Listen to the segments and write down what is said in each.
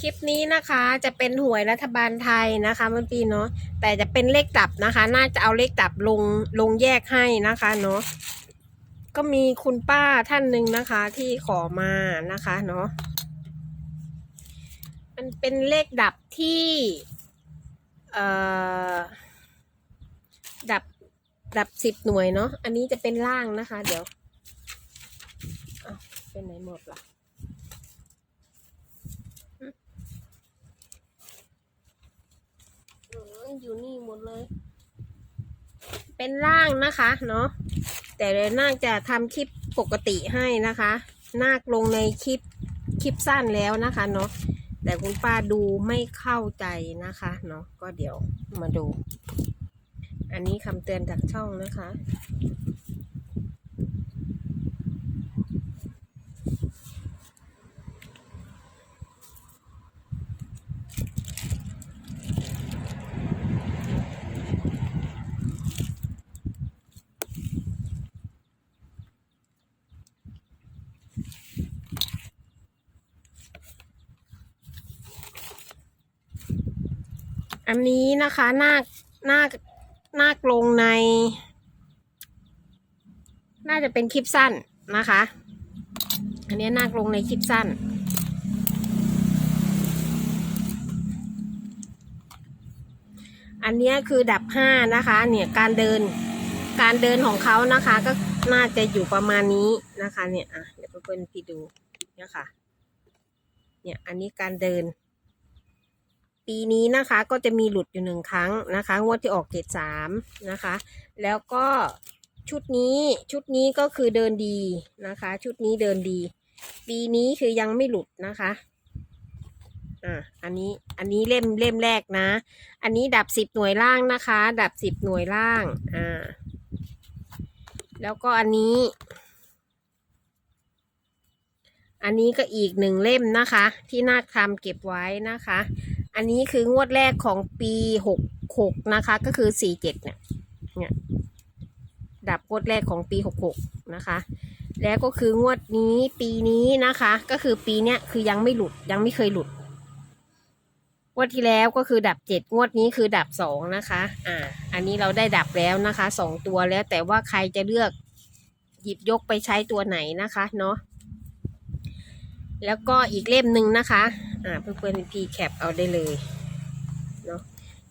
คลิปนี้นะคะจะเป็นหวยรัฐบาลไทยนะคะเมื่อปีเนาะแต่จะเป็นเลขดับนะคะ น่าจะเอาเลขดับลงลงแยกให้นะคะเนาะก็มีคุณป้าท่านหนึ่งนะคะที่ขอมานะคะเนาะมันเป็นเลขดับที่เอ่อดับดับสิบหน่วยเนาะอันนี้จะเป็นล่างนะคะ เดี๋ยวเป็นไหนหมดล่ะ อออยู่นี่หมดเลย เป็นร่างนะคะเนาะแต่เดี๋ยวน่าจะทำคลิปปกติให้นะคะนาคลงในคลิปคลิปสั้นแล้วนะคะเนาะแต่คุณป้าดูไม่เข้าใจนะคะเนาะก็เดี๋ยวมาดู อันนี้คำเตือนจากช่องนะคะ อันนี้นะคะนาคนาคนาคลงใน น่าจะเป็นคลิปสั้นนะคะ อันนี้นาคลงในคลิปสั้น อันนี้คือดับห้านะคะเนี่ยการเดินการเดินของเขานะคะก็น่าจะอยู่ประมาณนี้นะคะเนี่ยอะเดี๋ยวเพื่อนๆพี่ดูเนี่ยค่ะ เนี่ยอันนี้การเดิน ปีนี้นะคะ ก็จะมีหลุดอยู่หนึ่งครั้งนะคะ งวดที่ออกเจ็ดสามนะคะ แล้วก็ชุดนี้ชุดนี้ก็คือเดินดีนะคะ ชุดนี้เดินดี ปีนี้คือยังไม่หลุดนะคะอ่าอันนี้อันนี้เล่มเล่มแรกนะ อันนี้ดับสิบหน่วยล่างนะคะ ดับสิบหน่วยล่างอ่าแล้วก็อันนี้ อันนี้ก็อีกหนึ่งเล่มนะคะ ที่นาคทำเก็บไว้นะคะ อันนี้คืองวดแรกของปีหกหกนะคะ ก็คือสี่เจ็ดเนี่ยเนี่ยดับงวดแรกของปีหกหกนะคะ แล้วก็คืองวดนี้ปีนี้นะคะ ก็คือปีเนี้ยคือยังไม่หลุดยังไม่เคยหลุดงวดที่แล้วก็คือดับเจ็ดงวดนี้คือดับสองนะคะ อ่า อันนี้เราได้ดับแล้วนะคะสองตัวแล้วแต่ว่าใครจะเลือกหยิบยกไปใช้ตัวไหนนะคะ เนาะ แล้วก็อีกเล่มหนึ่งนะคะ อ่าเพื่อนๆพีแคปเอาได้เลยเนาะ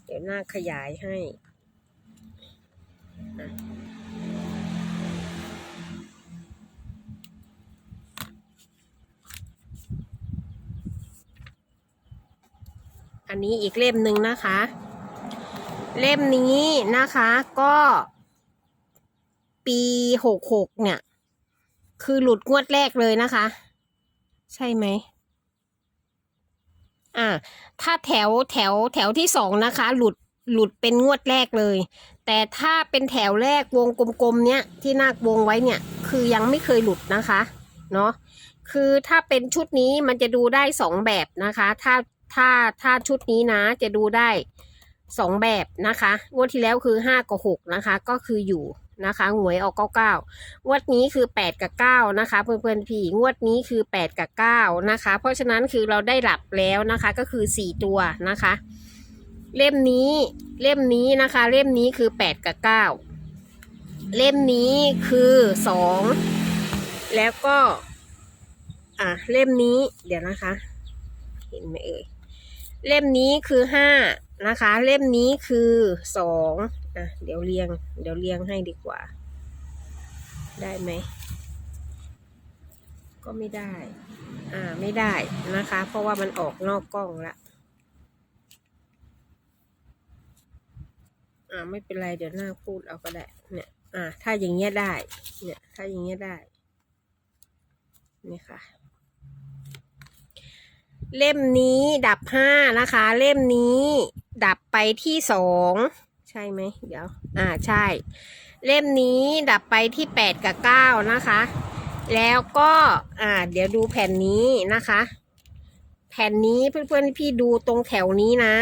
เดี๋ยวหน้าขยายให้อันนี้อีกเล่มหนึ่งนะคะ เล่มนี้นะคะก็ ปีหกหกเนี่ย คือหลุดงวดแรกเลยนะคะ ใช่ไหมอ่า ถ้าแถวแถวแถวที่สองนะคะ หลุดหลุดเป็นงวดแรกเลย แต่ถ้าเป็นแถวแรกวงกลมๆเนี้ยที่นาควงไว้เนี่ย คือยังไม่เคยหลุดนะคะ เนาะคือถ้าเป็นชุดนี้มันจะดูได้สองแบบนะคะ ถ้าถ้าถ้าชุดนี้นะจะดูได้สองแบบนะคะ งวดที่แล้วคือห้ากับหกนะคะ ก็คืออยู่ นะคะหวยออกเก้าเก้างวดนี้คือ8กับ9นะคะ เพื่อนๆพี่งวดนี้คือ8กับ9นะคะ เพราะฉะนั้นคือเราได้หลับแล้วนะคะก็คือ4ตัวนะคะ เล่มนี้เล่มนี้นะคะ เล่มนี้คือ8กับ9เล่มนี้คือ2แล้วก็ อะเล่มนี้เดี๋ยวนะคะ เห็นไหมเอ่ยเล่มนี้คือ5นะคะ เล่มนี้คือ2อ่ อะเดี๋ยวเรียง เดี๋ยวเรียงให้ดีกว่า ได้ไหม ก็ไม่ได้ อ่าไม่ได้นะคะ เพราะว่ามันออกนอกกล้องละอ่าไม่เป็นไรเดี๋ยวหน้าพูดเอาก็ได้เนี่ยอ่าถ้าอย่างเงี้ยได้ เนี่ยถ้าอย่างเงี้ยได้นี่ค่ะ เล่มนี้ดับห้านะคะ เล่มนี้ดับไปที่สอง ใช่ไหมเดี๋ยว อ่าใช่ เล่มนี้ดับไปที่แปดกับเก้านะคะ แล้วก็อ่า เดี๋ยวดูแผ่นนี้นะคะ แผ่นนี้เพื่อนๆพี่ดูตรงแถวนี้นะ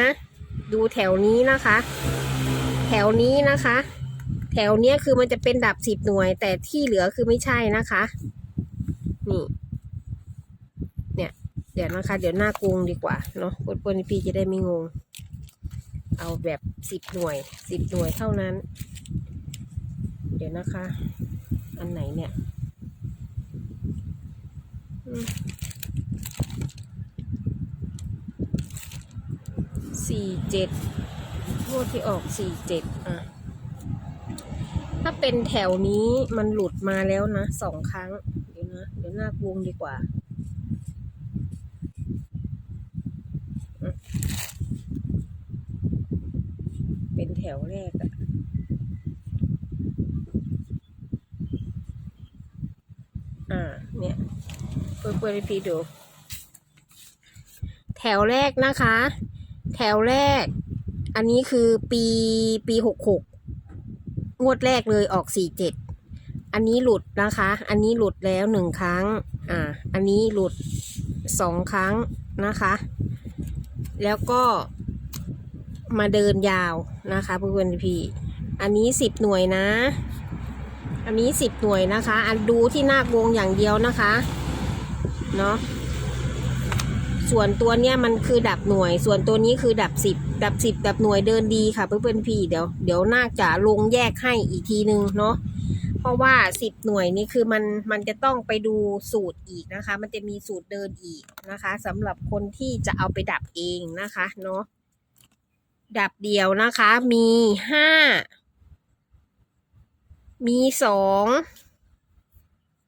ดูแถวนี้นะคะ แถวนี้นะคะ แถวเนี้ยคือมันจะเป็นดับสิบหน่วย แต่ที่เหลือคือไม่ใช่นะคะ นี่ เนี่ย เดี๋ยวนะคะ เดี๋ยวหน้ากรุงดีกว่าเนาะปนๆพี่จะได้ไม่งง เอาแบบสิบหน่วยสิบหน่วยเท่านั้น เดี๋ยวนะคะ อันไหนเนี่ยสี่เจ็ดงวดที่ออกสี่เจ็ดอะ ถ้าเป็นแถวนี้มันหลุดมาแล้วนะสองครั้ง เดี๋ยวนะ เดี๋ยวหน้าวงดีกว่าอะเป็นแถ วแรกอะอ่า เนี่ย เปิดเปิดให้พี่ดู แถวแรกนะคะ แถวแรก อันนี้คือปีปีหกหกงวดแรกเลยออกสี่เจ็ด อันนี้หลุดนะคะ อันนี้หลุดแล้วหนึ่งครั้ง อ่า อันนี้หลุดสองครั้งนะคะ แล้วก็ มาเดินยาวนะคะเพื่อนพี่ อันนี้สิบหน่วยนะ อันนี้สิบหน่วยนะคะ อันดูที่หน้าวงอย่างเดียวนะคะ เนาะ ส่วนตัวเนี้ยมันคือดับหน่วย ส่วนตัวนี้คือดับสิบ ดับสิบดับหน่วยเดินดีค่ะเพื่อนๆพี่ เดี๋ยวเดี๋ยวน่าจะลงแยกให้อีกทีนึงเนาะเพราะว่าสิบหน่วยนี่คือมันมันจะต้องไปดูสูตรอีกนะคะ มันจะมีสูตรเดินอีกนะคะสำหรับคนที่จะเอาไปดับเองนะคะเนาะ ดับเดียวนะคะ มีห้า มีสอง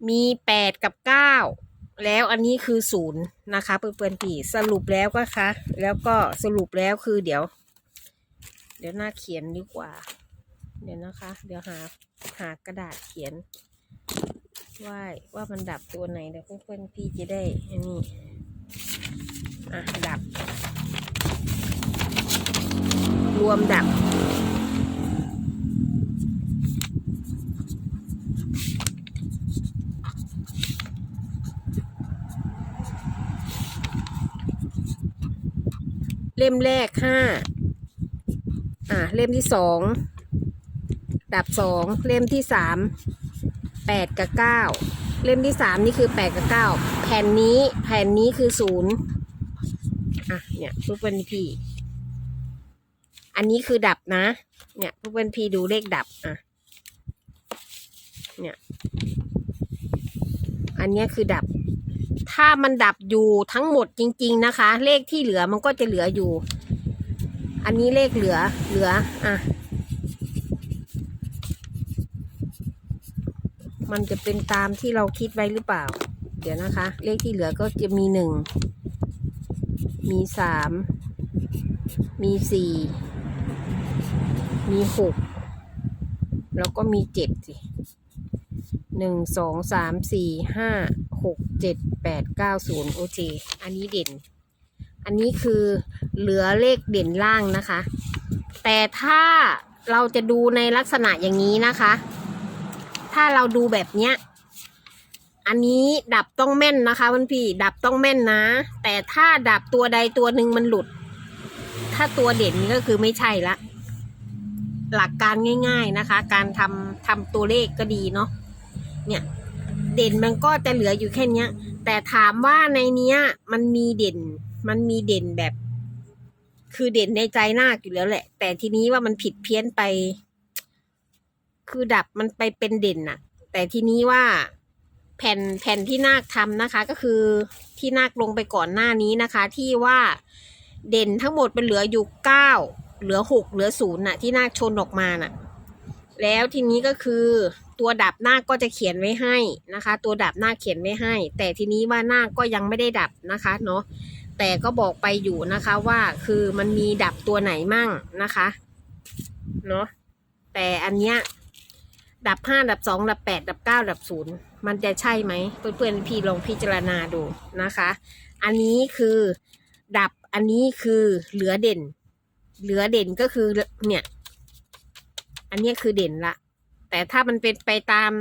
มีแปดกับเก้า แล้วอันนี้คือศูนย์นะคะเพื่อนๆพี่สรุปแล้วก็คะ แล้วก็สรุปแล้วคือเดี๋ยว เดี๋ยวหน้าเขียนดีกว่า เดี๋ยวนะคะ เดี๋ยวหาหากระดาษเขียนว่าว่ามันดับตัวไหนเดี๋ยวเพื่อนๆพี่จะได้อันนี้ อะ ดับ รวมดับเล่มแรกห้าอะเล่มที่สองดับสองเล่มที่สามแปดกับเก้าเล่มที่สามนี่คือแปดกับเก้าแผ่นนี้แผ่นนี้คือศูนย์อะเนี่ยเพื่อนๆพี่ อันนี้คือดับนะ เนี่ยพวกเพื่อนพี่ดูเลขดับอะ เนี่ย อันนี้คือดับ ถ้ามันดับอยู่ทั้งหมดจริง ๆ นะคะ เลขที่เหลือมันก็จะเหลืออยู่ อันนี้เลขเหลือ เหลือ อะ มันจะเป็นตามที่เราคิดไว้หรือเปล่า เดี๋ยวนะคะ เลขที่เหลือก็จะมีหนึ่ง มีสามมีสี่ มีหกแล้วก็มีเจ็ดสิหนึ่งสองสามสี่ห้าหกเจ็ดแปดเก้าศูนย์โอเค อันนี้เด่น อันนี้คือเหลือเลขเด่นล่างนะคะ แต่ถ้าเราจะดูในลักษณะอย่างนี้นะคะ ถ้าเราดูแบบเนี้ย อันนี้ดับต้องแม่นนะคะเพื่อนพี่ ดับต้องแม่นนะ แต่ถ้าดับตัวใดตัวหนึ่งมันหลุด ถ้าตัวเด่นนี่ก็คือไม่ใช่ละ หลักการง่าย ๆนะคะ การทำทำตัวเลขก็ดีเนาะเนี่ยเด่นมันก็จะเหลืออยู่แค่เนี้ยแต่ถามว่าในเนี้ย มันมีเด่น มันมีเด่นแบบ คือเด่นในใจนาคอยู่แล้วแหละ แต่ทีนี้ว่ามันผิดเพี้ยนไป คือดับมันไปเป็นเด่นน่ะ แต่ทีนี้ว่าแผ่นแผ่นที่นาคทำนะคะ ก็คือที่นาคลงไปก่อนหน้านี้นะคะ ที่ว่าเด่นทั้งหมดเป็นเหลืออยู่เก้า เหลือหกเหลือศูนย์น่ะ ที่นาคชนออกมาน่ะ แล้วทีนี้ก็คือตัวดับหน้าคก็จะเขียนไว้ให้นะคะ ตัวดับหน้าคเขียนไว้ให้ แต่ทีนี้ว่าหน้าคก็ยังไม่ได้ดับนะคะเนาะแต่ก็บอกไปอยู่นะคะว่าคือมันมีดับตัวไหนมั่งนะคะเนาะแต่อันเนี้ยดับห้าดับสองดับแปดดับเก้าดับศูนย์มันจะใช่ไหมเพื่อนๆพี่ลองพิจารณาดูนะคะ อันนี้คือดับอันนี้คือเหลือเด่น เหลือเด่นก็คือเนี่ย อันนี้คือเด่นละ แต่ถ้ามันเป็นไปตาม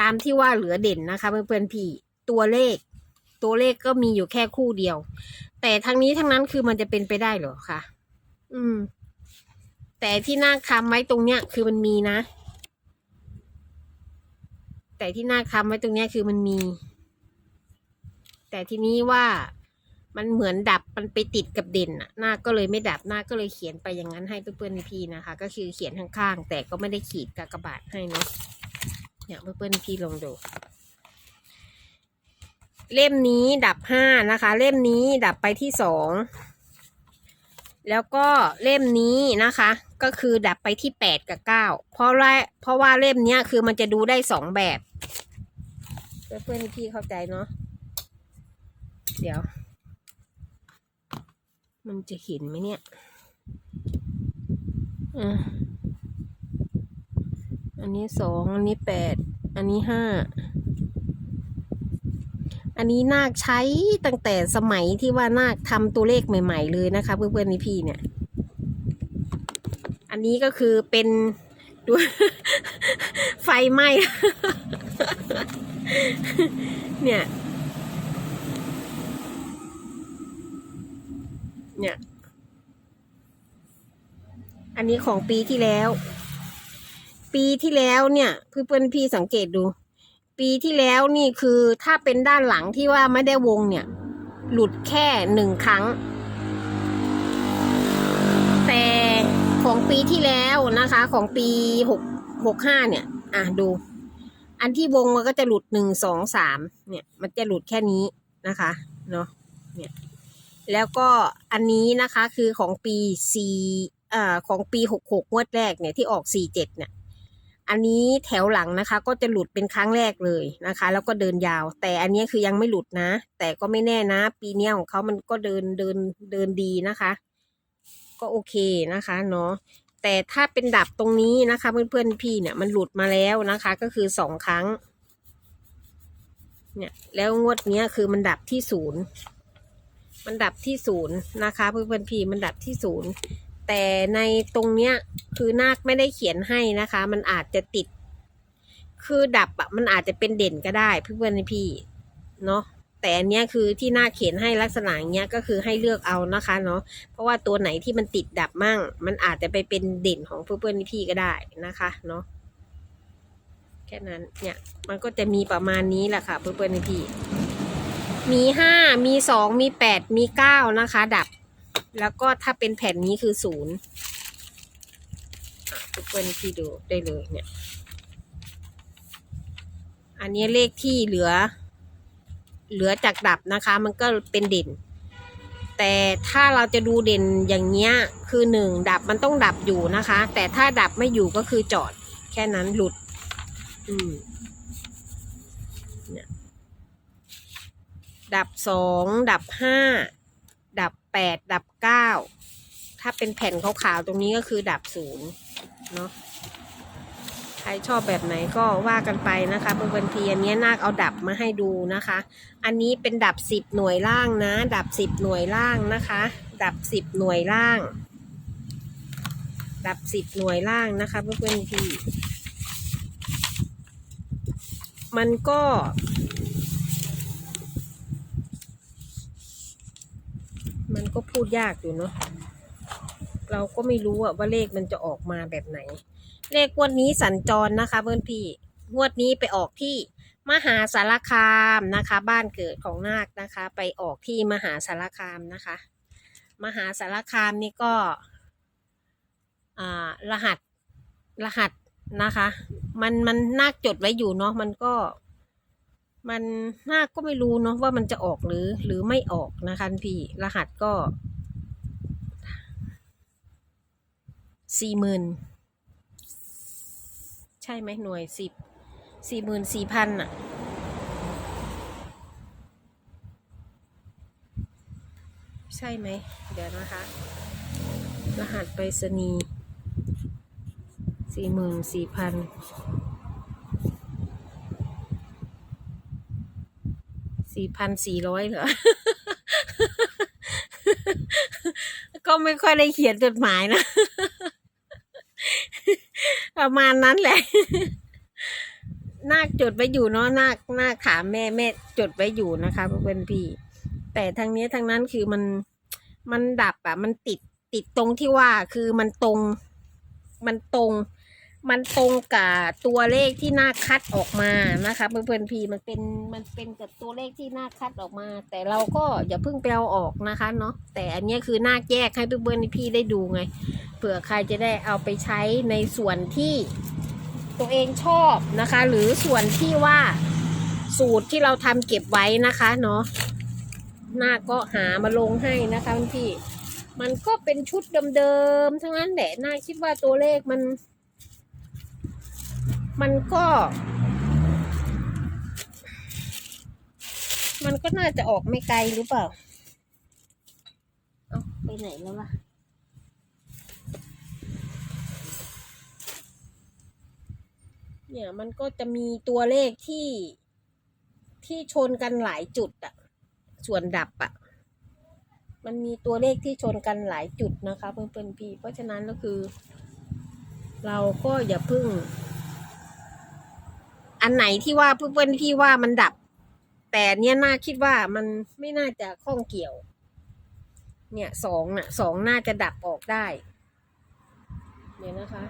ตามที่ว่าเหลือเด่นนะคะเพื่อนๆพี่ตัวเลข ตัวเลขก็มีอยู่แค่คู่เดียว แต่ทั้งนี้ทั้งนั้นคือมันจะเป็นไปได้เหรอคะอืม แต่ที่นาคทำไว้ตรงเนี้ย คือมันมีนะ แต่ที่นาคทำไว้ตรงเนี้ยคือมันมี แต่ทีนี้ว่า มันเหมือนดับมันไปติดกับเด่นน่ะหน้าก็เลยไม่ดับหน้าก็เลยเขียนไปอย่างนั้นให้เพื่อนๆพี่นะคะ ก็คือเขียนข้างๆ แต่ก็ไม่ได้ขีดกากบาทให้เนาะเนี่ยเพื่อนๆพี่ลองดูเล่มนี้ดับห้านะคะ เล่มนี้ดับไปที่สองแล้วก็เล่มนี้นะคะ ก็คือดับไปที่แปดกับเก้าเพราะว่าเพราะว่าเล่มเนี้ยคือมันจะดูได้สองแบบเพื่อนๆพี่เข้าใจเนาะเดี๋ยว มันจะเห็นไหมเนี่ยอันนี้สอง อันนี้แปด อันนี้ห้า อันนี้นาคใช้ตั้งแต่สมัยที่ว่านาคทำตัวเลขใหม่ ๆ เลยนะคะ เพื่อนๆนี่พี่เนี่ย อันนี้ก็คือเป็นดูไฟไหม้ เนี่ย เนี่ย อันนี้ของปีที่แล้ว ปีที่แล้วเนี่ยเพื่อนพี่สังเกตดู ปีที่แล้วนี่คือถ้าเป็นด้านหลังที่ว่าไม่ได้วงเนี่ย หลุดแค่หนึ่งครั้ง แต่ของปีที่แล้วนะคะ ของปีหกหกห้าเนี่ย อะดู อันที่วงมันก็จะหลุดหนึ่งสองสามเนี่ย มันจะหลุดแค่นี้นะคะ เนาะเนี่ย แล้วก็อันนี้นะคะคือของปีสี่อ่าของปีหกหกงวดแรกเนี่ยที่ออกสี่เจ็ดเนี่ยอันนี้แถวหลังนะคะ ก็จะหลุดเป็นครั้งแรกเลยนะคะ แล้วก็เดินยาว แต่อันนี้คือยังไม่หลุดนะ แต่ก็ไม่แน่นะ ปีเนี้ยของเขามันก็เดินเดินเดินดีนะคะ ก็โอเคนะคะเนาะแต่ถ้าเป็นดับตรงนี้นะคะ เพื่อนๆพี่เนี่ยมันหลุดมาแล้วนะคะ ก็คือสองครั้งเนี่ยแล้วงวดเนี้ยคือมันดับที่ศูนย์ มันดับที่ศูนย์นะคะเพื่อนๆพี่มันดับที่ศูนย์แต่ในตรงเนี้ยคือนาคไม่ได้เขียนให้นะคะ มันอาจจะติด คือดับอะมันอาจจะเป็นเด่นก็ได้เพื่อนๆพี่เนาะแต่อันเนี้ยคือที่นาคเขียนให้ลักษณะเงี้ยก็คือให้เลือกเอานะคะเนาะเพราะว่าตัวไหนที่มันติดดับมั่ง มันอาจจะไปเป็นเด่นของเพื่อนๆพี่ก็ได้นะคะเนาะแค่นั้นเนี่ยมันก็จะมีประมาณนี้แหละค่ะเพื่อนๆพี่ มีห้ามีสองมีแปดมีเก้านะคะ ดับ แล้วก็ถ้าเป็นแผ่นนี้คือศูนย์ทุกคนที่ดูได้เลยเนี่ย อันนี้เลขที่เหลือ เหลือจากดับนะคะ มันก็เป็นเด่น แต่ถ้าเราจะดูเด่นอย่างเงี้ย คือหนึ่งดับมันต้องดับอยู่นะคะ แต่ถ้าดับไม่อยู่ก็คือจอด แค่นั้นหลุด อืม เนี่ย ดับสองดับห้าดับแปดดับเก้าถ้าเป็นแผ่นขาวๆตรงนี้ก็คือดับศูนย์เนาะใครชอบแบบไหนก็ว่ากันไปนะคะเพื่อนๆทีอันนี้นาคเอาดับมาให้ดูนะคะ อันนี้เป็นดับสิบหน่วยล่างนะ ดับสิบหน่วยล่างนะคะ ดับสิบหน่วยล่าง ดับสิบหน่วยล่างนะคะเพื่อนๆทีมันก็ มันก็พูดยากอยู่เนาะเราก็ไม่รู้อะว่าเลขมันจะออกมาแบบไหน เลขงวดนี้สัญจรนะคะ เพื่อนพี่งวดนี้ไปออกที่มหาสารคามนะคะ บ้านเกิดของนาคนะคะ ไปออกที่มหาสารคามนะคะ มหาสารคามนี่ก็อ่ารหัสรหัสนะคะ มันมันนาคจดไว้อยู่เนาะมันก็ มันนาก็ไม่รู้เนาะว่ามันจะออกหรือหรือไม่ออกนะคะพี่รหัสก็สี่หมื่นใช่ไหมหน่วยสิบสี่หมื่นสี่พันอะใช่ไหม เดี๋ยวนะคะ รหัสไปรษณีย์สี่หมื่นสี่พัน สี่พันสี่ร้อยเหรอ ก็ไม่ค่อยได้เขียนจดหมายนะ ประมาณนั้นแหละนาคจดไว้อยู่เนาะนาคนาคถามแม่แม่จดไว้อยู่นะคะเพื่อนพี่ แต่ทางนี้ทางนั้นคือมันมันดับอะมันติดติดตรงที่ว่าคือมันตรง มันตรง มันตรงกับตัวเลขที่หน้าคัดออกมานะคะเพื่อนๆพี่มันเป็นมันเป็นกับตัวเลขที่หน้าคัดออกมา แต่เราก็อย่าเพิ่งไปเอาออกนะคะเนาะแต่อันนี้คือหน้าแยกให้เพื่อนๆพี่ได้ดูไงเผื่อใครจะได้เอาไปใช้ในส่วนที่ตัวเองชอบนะคะ หรือส่วนที่ว่าสูตรที่เราทำเก็บไว้นะคะเนาะหน้าก็หามาลงให้นะคะพี่ มันก็เป็นชุดเดิมๆทั้งนั้นแหละหน่าคิดว่าตัวเลขมัน มันก็ มันก็น่าจะออกไม่ไกลหรือเปล่า เอาไปไหนแล้วล่ะเนี่ยมันก็จะมีตัวเลขที่ที่ชนกันหลายจุดอะส่วนดับอะมันมีตัวเลขที่ชนกันหลายจุดนะคะ เพื่อนๆพี่ เพราะฉะนั้นก็คือ เราก็อย่าเพึ่ง อันไหนที่ว่าเพื่อนๆพี่ว่ามันดับ แต่เนี้ยน่าคิดว่ามันไม่น่าจะข้องเกี่ยว เนี่ยสองน่ะสองน่าจะดับออกได้เนี่ยนะคะ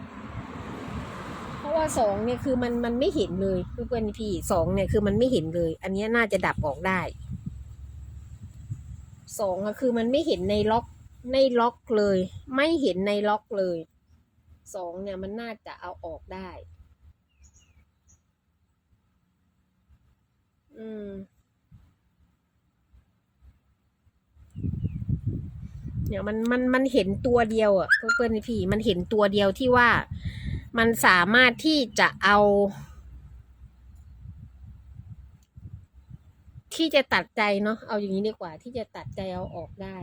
เพราะว่าสองเนี่ยคือมันมันไม่เห็นเลยเพื่อนๆพี่สองเนี่ยคือมันไม่เห็นเลย อันเนี้ยน่าจะดับออกได้สองก็คือมันไม่เห็นในล็อกในล็อกเลย ไม่เห็นในล็อกเลยสองเนี่ยมันน่าจะเอาออกได้ อืม เนี่ยมันมันมันเห็นตัวเดียวอะ่ะเพื่อนพี่มันเห็นตัวเดียวที่ว่ามันสามารถที่จะเอา ที่จะตัดใจเนาะเอาอย่างนี้ดีกว่า ที่จะตัดใจเอาออกได้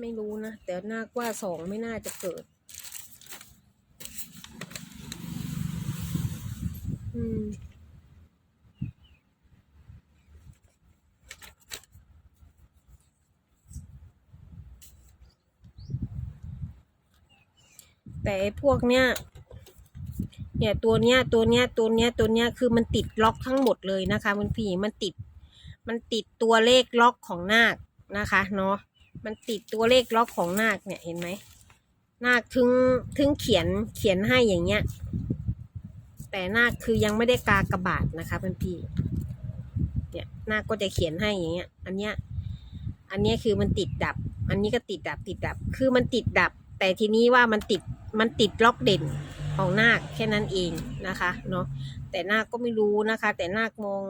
ไม่รู้นะแต่น่ากว่าสองไม่น่าจะเกิด อืม แต่พวกเนี้ย เนี่ยตัวเนี้ยตัวเนี้ยตัวเนี้ยตัวเนี้ยคือมันติดล็อกทั้งหมดเลยนะคะมันพี่มันติด มันติดตัวเลขล็อกของนาคนะคะเนาะมันติดตัวเลขล็อกของนาคเนี่ยเห็นไหมนาคถึงถึงเขียนเขียนให้อย่างเงี้ย แต่นาคคือยังไม่ได้กากระบาดนะคะเพื่อนพี่เนี่ยนาคก็จะเขียนให้อย่างเงี้ย อันเนี้ย อันเนี้ยคือมันติดดับ อันนี้ก็ติดดับติดดับ คือมันติดดับ แต่ทีนี้ว่ามันติดมันติดล็อกเด่นของนาคแค่นั้นเองนะคะเนาะแต่นาคก็ไม่รู้นะคะ แต่นาคมอง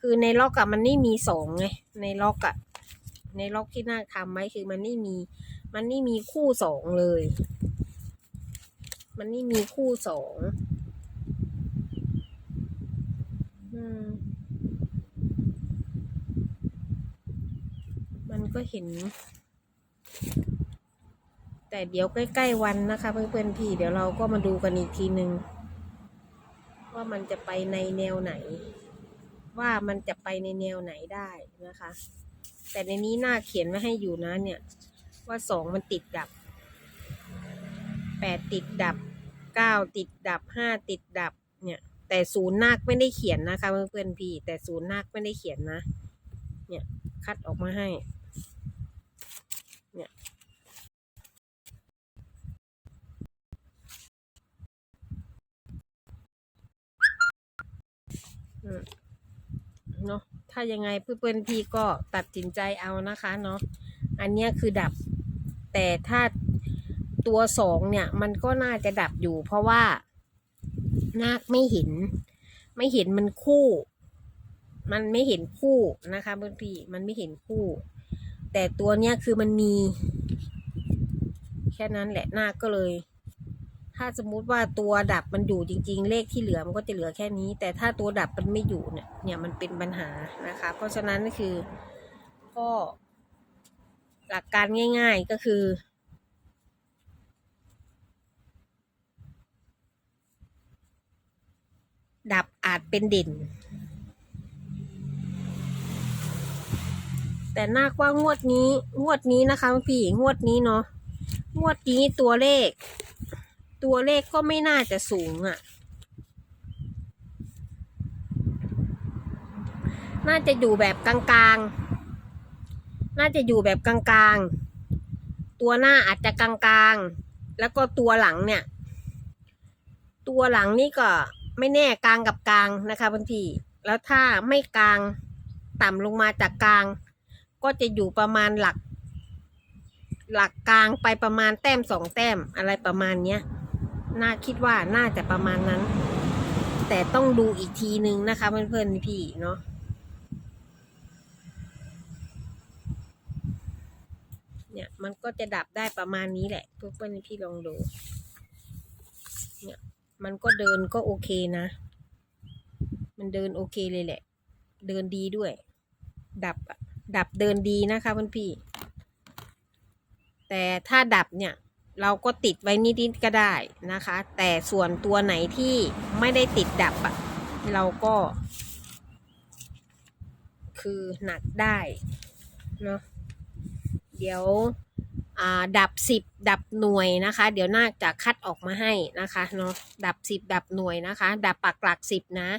คือในล็อกอะมันไม่มีสองไงในล็อกอะในล็อกที่นาคทำไว้คือมันไม่มี มันไม่มีคู่สองเลย มันไม่มีคู่สองอื มันก็เห็น แต่เดี๋ยวใกล้ๆวันนะคะ เพื่อนๆพี่ เดี๋ยวเราก็มาดูกันอีกทีหนึ่งว่ามันจะไปในแนวไหน ว่ามันจะไปในแนวไหนได้นะคะ แต่ในนี้หน้าเขียนไว้ให้อยู่นะเนี่ย ว่าสองมันติดดับแปดติดดับเก้าติดดับห้าติดดับ แต่ศูนย์นาคไม่ได้เขียนนะคะเพื่อนๆพี่ แต่ศูนย์นาคไม่ได้เขียนนะ เนี่ย คัดออกมาให้อืมเนาะถ้ายังไงเพื่อนๆพี่ก็ตัดสินใจเอานะคะเนาะ อันเนี้ยคือดับ แต่ถ้าตัวสองเนี่ย มันก็น่าจะดับอยู่เพราะว่า นาคไม่เห็น ไม่เห็นมันคู่ มันไม่เห็นคู่นะคะเพื่อนพี่มันไม่เห็นคู่ แต่ตัวเนี้ยคือมันมี แค่นั้นแหละนาคก็เลย ถ้าสมมุติว่าตัวดับมันอยู่จริง ๆ เลขที่เหลือมันก็จะเหลือแค่นี้ แต่ถ้าตัวดับมันไม่อยู่เนี่ย เนี่ยมันเป็นปัญหานะคะ เพราะฉะนั้นก็คือก็หลักการง่าย ๆก็คือ ดับอาจเป็นเด่น แต่น่ากว่างวดนี้งวดนี้นะคะพี่งวดนี้เนาะงวดนี้ตัวเลข ตัวเลขก็ไม่น่าจะสูงอะ่ะ น่าจะอยู่แบบกลางๆ น่าจะอยู่แบบกลางตัวหน้าอาจจะกลางๆ แล้วก็ตัวหลังเนี่ย ตัวหลังนี่ก็ ไม่แน่กลางกับกลางนะคะบางทีแล้วถ้าไม่กลางต่ำลงมาจากกลาง ก็จะอยู่ประมาณหลัก หลักกลางไปประมาณแต้มสองแต้มอะไรประมาณเนี้ยน่าคิดว่าน่าจะประมาณนั้น แต่ต้องดูอีกทีนึงนะคะ เพื่อนๆพี่เนาะเนี่ยมันก็จะดับได้ประมาณนี้แหละเพื่อนๆพี่ลองดู เนี่ย มันก็เดินก็โอเคนะ มันเดินโอเคเลยแหละ เดินดีด้วย ดับดับเดินดีนะคะเพื่อนพี่ แต่ถ้าดับเนี่ย เราก็ติดไว้นิดๆก็ได้นะคะ แต่ส่วนตัวไหนที่ไม่ได้ติดดับอะเราก็ คือหนักได้เนาะเดี๋ยว ดับสิบดับหน่วยนะคะ เดี๋ยวน่าจะคัดออกมาให้นะคะเนาะดับสิบดับหน่วยนะคะ ดับปักหลักสิบนะ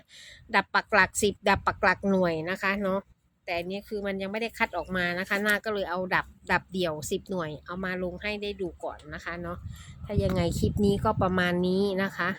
ดับปักหลักสิบดับปักหลักหน่วยนะคะเนาะแต่อันนี้คือมันยังไม่ได้คัดออกมานะคะหน้าก็เลยเอาดับดับเดี่ยวสิบหน่วย เอามาลงให้ได้ดูก่อนนะคะเนาะถ้ายังไงคลิปนี้ก็ประมาณนี้นะคะ